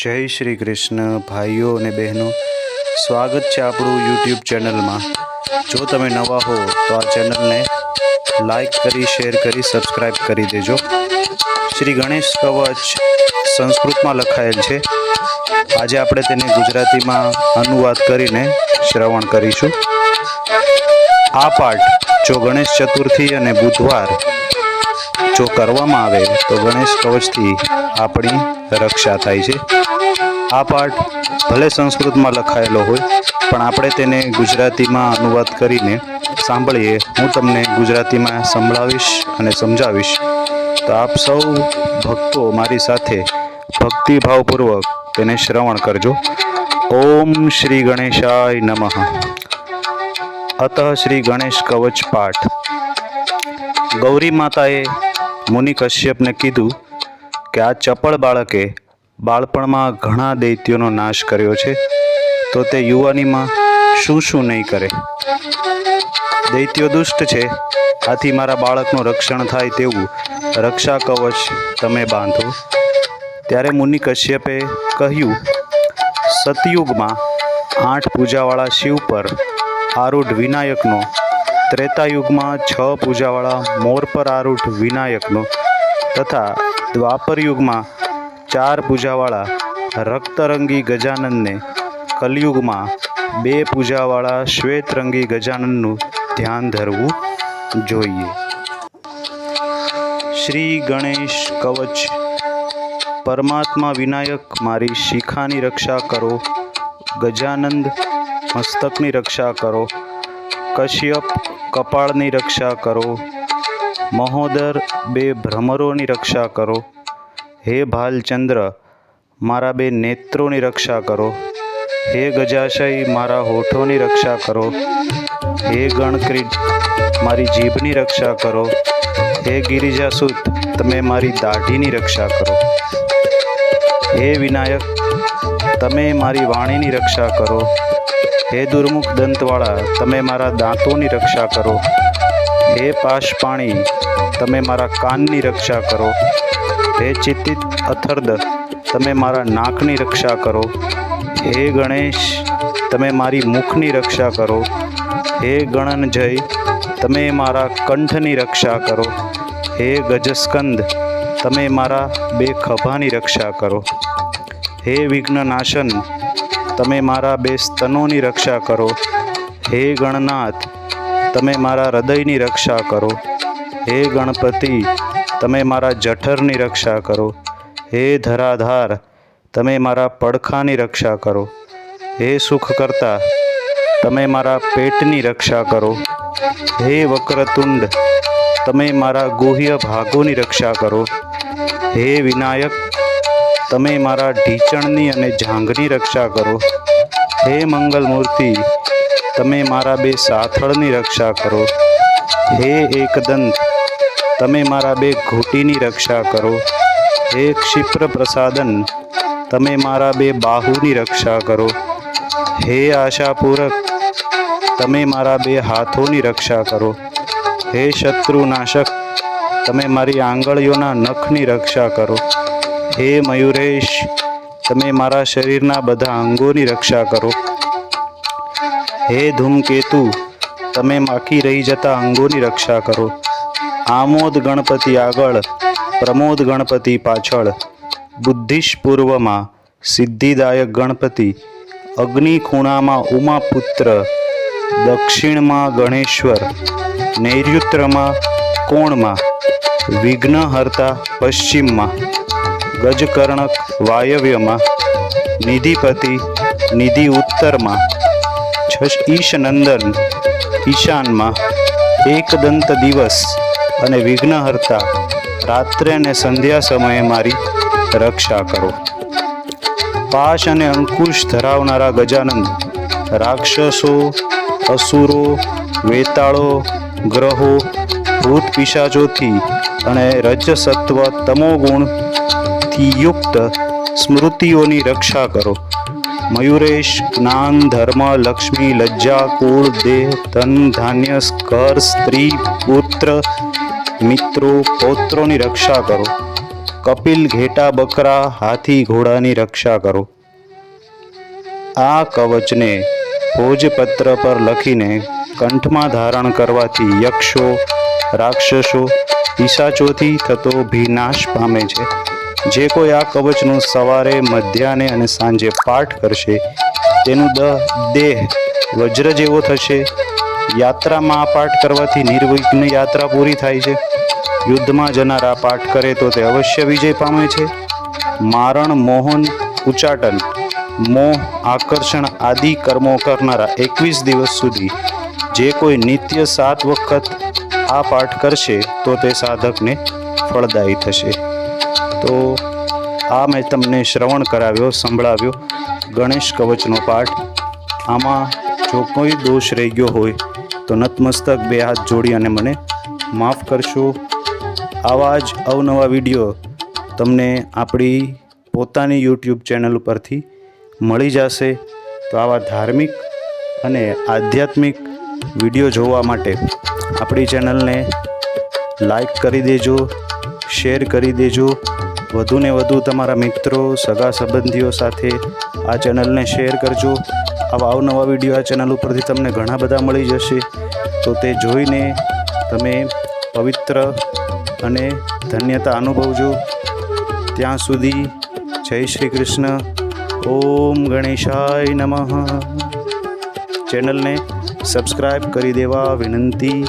જય શ્રી કૃષ્ણ, ભાઈઓ અને બહેનો. સ્વાગત છે આપણું યુટ્યુબ ચેનલમાં. જો તમે નવા હો, તો આ ચેનલને લાઈક કરી, શેર કરી સબસ્ક્રાઈબ કરી દેજો. શ્રી ગણેશ કવચ સંસ્કૃતમાં લખાયેલ છે. આજે આપણે તેને ગુજરાતીમાં અનુવાદ કરીને શ્રવણ કરીશું. આ પાઠ જો ગણેશ ચતુર્થી અને બુધવાર જો કરવામાં આવે, તો ગણેશ કવચથી આપણી રક્ષા થાય છે. આ પાઠ ભલે સંસ્કૃતમાં લખાયેલો હોય, પણ આપણે તેને ગુજરાતીમાં અનુવાદ કરીને સાંભળીએ. હું તમને ગુજરાતીમાં સંભળાવીશ અને સમજાવીશ. તો આપ સૌ ભક્તો મારી સાથે ભક્તિભાવપૂર્વક તેને શ્રવણ કરજો. ઓમ શ્રી ગણેશાય નમઃ. અતઃ શ્રી ગણેશ કવચ પાઠ. ગૌરી માતાએ મુનિ કશ્યપને કીધું કે આ ચપળ બાળકે બાળપણમાં ઘણા દૈત્યોનો નાશ કર્યો છે, તો તે યુવાનીમાં શું શું નહીં કરે? દૈત્યો દુષ્ટ છે, આથી મારા બાળકનું રક્ષણ થાય તેવું રક્ષા કવચ તમે બાંધો. ત્યારે મુનિ કશ્યપે કહ્યું, સતયુગમાં આઠ પૂજાવાળા શિવ પર આરૂઢ વિનાયકનો, ત્રેતાયુગમાં છ પૂજાવાળા મોર પર આરૂઢ વિનાયકનો તથા દ્વાપર યુગમાં ચાર પૂજાવાળા રક્તરંગી ગજાનંદને કલયુગમાં બે પૂજાવાળા શ્વેતરંગી ગજાનંદનું ધ્યાન ધરવું જોઈએ. શ્રી ગણેશ કવચ, પરમાત્મા વિનાયક મારી શિખાની રક્ષા કરો, ગજાનંદ મસ્તકની રક્ષા કરો, કશ્યપ કપાળની રક્ષા કરો મહોદર, બે ભ્રમરોની રક્ષા કરો. હે ભાલચંદ્ર, મારા બે નેત્રોની રક્ષા કરો. હે ગજાશય, મારા હોઠોની રક્ષા કરો. હે ગણક્રીટ મારી જીભની રક્ષા કરો. હે ગિરિજાસુત, તમે મારી દાઢીની રક્ષા કરો. હે વિનાયક, તમે મારી વાણીની રક્ષા કરો. હે દુર્મુખ દંતવાળા, તમે મારા દાંતોની રક્ષા કરો. હે પાશપાણી તમે મારા કાનની રક્ષા કરો. હે ચિત્તિત અથર્દ, તમે મારા નાકની રક્ષા કરો. હે ગણેશ, તમે મારી મુખની રક્ષા કરો. હે ગણન જય તમે મારા કંઠની રક્ષા કરો. હે ગજસ્કંદ, તમે મારા બે ખભાની રક્ષા કરો. હે વિઘ્નનાશન, તમે મારા બે સ્તનોની રક્ષા કરો. હે ગણનાથ તમે મારા હૃદયની રક્ષા કરો. હે ગણપતિ, તમે મારા જઠરની રક્ષા કરો. હે ધરાધાર, તમે મારા પડખાની રક્ષા કરો. હે સુખ કરતા તમે મારા પેટની રક્ષા કરો. હે વક્રતુંડ, તમે મારા ગુહ્ય ભાગોની રક્ષા કરો. હે વિનાયક, તમે મારા ઢીચણની અને જાંઘની રક્ષા કરો. હે મંગલમૂર્તિ તમે મારા બે સાથળની રક્ષા કરો. હે એકદંત, તમે મારા બે ઘૂંટીની રક્ષા કરો. હે ક્ષિપ્ર પ્રસાદન તમે મારા બે બાહુની રક્ષા કરો. હે આશાપૂરક, તમે મારા બે હાથોની રક્ષા કરો. હે શત્રુનાશક, તમે મારી આંગળીઓના નખની રક્ષા કરો. હે મયુરેશ, તમે મારા શરીરના બધા અંગોની રક્ષા કરો. હે ધૂમકેતુ, તમે માખી રહી જતા અંગોની રક્ષા કરો. આમોદ ગણપતિ આગળ, પ્રમોદ ગણપતિ પાછળ. બુદ્ધિશ પૂર્વમાં સિદ્ધિદાયક ગણપતિ અગ્નિ ખૂણામાં ઉમાપુત્ર, દક્ષિણમાં ગણેશ્વર નૈઋત્યમાં કોણમાં, વિઘ્નહર્તા પશ્ચિમમાં, ગજકર્ણક વાયવ્યમાં, નિધિપતિ, નિધિ ઉત્તરમાં ઈશનંદન ઈશાનમાં એકદંત દિવસ અને વિઘ્નહર્તા રાત્રે અને સંધ્યા સમયે મારી રક્ષા કરો. પાશ અને અંકુશ ધરાવનારા ગજાનંદ, રાક્ષસો, અસુરો, વેતાળો, ગ્રહો, ભૂત પિશાચોથી અને રજસત્વ તમોગુણથી યુક્ત સ્મૃતિઓની રક્ષા કરો. મયુરેશ, જ્ઞાન, ધર્મ, લક્ષ્મી, લજ્જા, કુળ, દેહ, ધન, ધાન્ય, સ્કર, સ્ત્રી, પુત્ર, મિત્રો, પૌત્રોની રક્ષા કરો. કપિલ, ઘેટા, બકરા, હાથી, ઘોડાની રક્ષા કરો. આ કવચને ભોજપત્ર પર લખીને કંઠમાં ધારણ કરવાથી યક્ષો, રાક્ષસો પિશાચોથી થતો ભીનાશ પામે છે. જે કોઈ આ કવચનું સવારે, મધ્યાહને અને સાંજે પાઠ કરશે, તેનું દ, દેહ, વજ્ર જેવો થશે. યાત્રામાં આ પાઠ કરવાથી નિર્વિઘ્ન યાત્રા પૂરી થાય છે. યુદ્ધમાં જનાર આ પાઠ કરે તો તે અવશ્ય વિજય પામે છે. મારણ, મોહન ઉચ્ચાટન મોહ, આકર્ષણ આદિ કર્મો કરનારા એકવીસ દિવસ સુધી જે કોઈ નિત્ય સાત વખત આ પાઠ કરશે, તો તે સાધકને ફળદાયી થશે. તો આ મેં તમને શ્રવણ કરાવ્યો, સંભળાવ્યો, ગણેશ કવચનો પાઠ. આમાં જો કોઈ દોષ રહી ગયો હોય, તો નતમસ્તક બે હાથ જોડી અને મને માફ કરશો. આવા જ અવનવા વીડિયો તમને આપણી પોતાની યુટ્યુબ ચેનલ ઉપરથી મળી જશે. તો આવા ધાર્મિક અને આધ્યાત્મિક વીડિયો જોવા માટે આપણી ચેનલને લાઈક કરી દેજો, શેર કરી દેજો. વધુને વધુ તમારા મિત્રો, સગા સંબંધીઓ સાથે આ ચેનલને શેર કરજો. આવા અવનવા વીડિયો આ ચેનલ ઉપરથી તમને ઘણા બધા મળી જશે. તો તે જોઈને તમે પવિત્ર અને ધન્યતા અનુભવજો. ત્યાં સુધી જય શ્રી કૃષ્ણ. ઓમ ગણેશાય નમઃ. ચેનલને સબસ્ક્રાઈબ કરી દેવા વિનંતી.